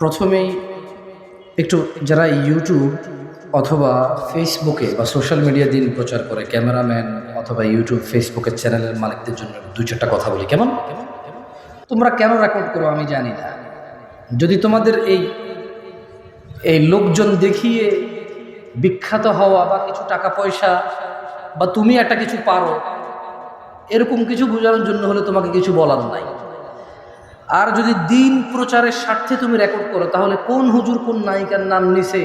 প্রথমেই একটু যারা ইউটিউব অথবা ফেসবুকে বা সোশ্যাল মিডিয়া দিন প্রচার করে ক্যামেরাম্যান অথবা ইউটিউব ফেসবুকের চ্যানেলের মালিকদের জন্য দুই চারটা কথা বলি, কেমন? তোমরা কেন রেকর্ড করো আমি জানি না। যদি তোমাদের এই এই লোকজন দেখিয়ে বিখ্যাত হওয়া বা কিছু টাকা পয়সা বা তুমি একটা কিছু পারো, এরকম কিছু বোঝানোর জন্য হলে তোমাকে কিছু বলার নাই। আর যদি দিন প্রচারের স্বার্থে তুমি রেকর্ড করো, তাহলে কোন হুজুর, কোন নায়িকার নাম নিছে,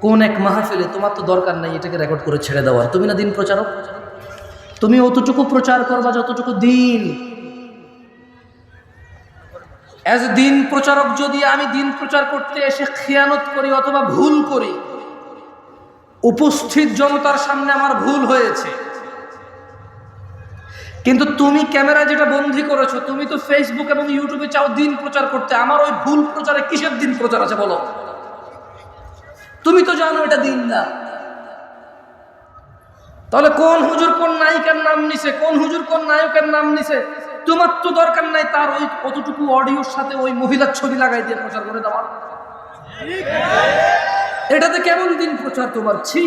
কোন এক মাহফিলে? তোমার তো দরকার নাই এটাকে রেকর্ড করে ছেড়ে দেওয়ার। তুমি না দিন প্রচারক? তুমি অতটুকু প্রচার করবা যতটুকু দিন। অ্যাজ দিন প্রচারক, যদি আমি দিন প্রচার করতে এসে খেয়ানত করি অথবা ভুল করি, উপস্থিত জনতার সামনে আমার ভুল হয়েছে কিন্তু তুমি ক্যামেরা যেটা বন্দি করেছ, তুমি তো ফেসবুক এবং ইউটিউবে চাও দিন প্রচার করতে। আমার ওই ভুল প্রচারে কিসের দিন প্রচার আছে বলো? তুমি তো জানো এটা দিন না। তাহলে কোন হুজুর কোন নায়িকার নাম নিছে? কোন হুজুর কোন নায়কের নাম নিছে? তোমার তো দরকার নাই তার ওই কতটুকু অডিওর সাথে ওই মহিলার ছবি লাগাই দিয়ে প্রচার করে দেওয়ার। এটাতে কেমন দিন প্রচার তোমার? ছি।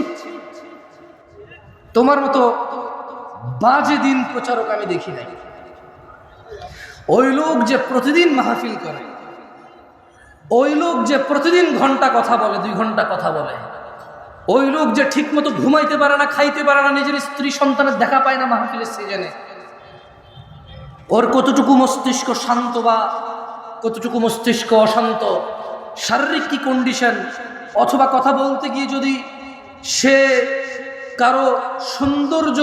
তোমার মতো বাজে দিন প্রচারক আমি দেখি নাই। ওই লোক যে প্রতিদিন মাহফিল করে, ওই লোক যে প্রতিদিন ঘণ্টা কথা বলে, দুই ঘণ্টা কথা বলে, ওই লোক যে ঠিক মতো ঘুমাইতে পারে না, খাইতে পারে না, নিজের স্ত্রী সন্তানের দেখা পায় না মাহফিলের সিজনে, ওর কতটুকু মস্তিষ্ক শান্ত বা কতটুকু মস্তিষ্ক অশান্ত, শারীরিক কি কন্ডিশন অথবা কথা বলতে গিয়ে যদি সে কারও সৌন্দর্য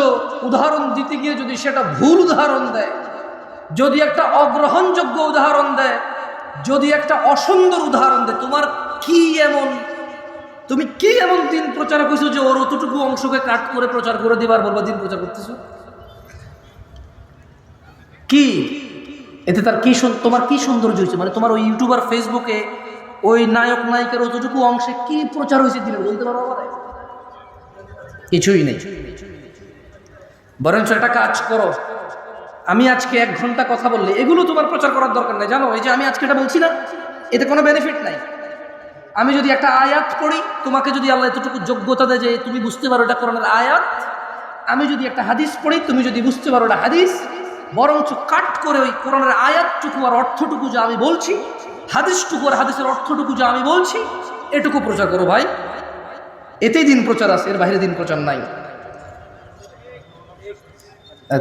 উদাহরণ দিতে গিয়ে যদি সেটা ভুল উদাহরণ দেয়, যদি একটা অগ্রহণযোগ্য উদাহরণ দেয়, যদি একটা অসুন্দর উদাহরণ দেয়, তোমার কি এমন, তুমি কি এমন দিন প্রচার করছ যে ওর অতটুকু অংশকে কাট করে প্রচার করে দিবার বলবা, দিন প্রচার করতেছ? কি? এতে তার কি তোমার কি সৌন্দর্য হয়েছে? মানে তোমার ওই ইউটিউবার ফেসবুকে ওই নায়ক নায়িকার অতটুকু অংশে কি প্রচার হয়েছে দিনে বলতে পারো আমাদের কিছুই নেই। বরঞ্চ একটা কাজ করো। আমি আজকে এক ঘণ্টা কথা বললে, এগুলো তোমার প্রচার করার দরকার নেই। জানো, এই যে আমি আজকে এটা বলছি না, এতে কোনো বেনিফিট নাই। আমি যদি একটা আয়াত পড়ি, তোমাকে যদি আল্লাহ এতটুকু যোগ্যতা দেয় যে তুমি বুঝতে পারো এটা কোরআনের আয়াত, আমি যদি একটা হাদিস পড়ি, তুমি যদি বুঝতে পারো এটা হাদিস, বরঞ্চ কাট করে ওই কোরআনের আয়াতটুকু আর অর্থটুকু যা আমি বলছি, হাদিসটুকু আর হাদিসের অর্থটুকু যা আমি বলছি, এটুকু প্রচার করো ভাই। এতেই দিন প্রচার আছে, এর বাইরে দিন প্রচার নাই।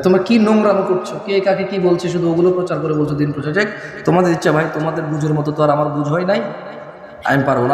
তোমরা কি নোংরামো করছ? কে কাকে কি বলছে? শুধু ওগুলো প্রচার করে বলছো দিন প্রচার। যাক তোমাদের ইচ্ছা ভাই, তোমাদের বুঝের মতো তো আর আমার বুঝ হয় নাই। আমি পারব না।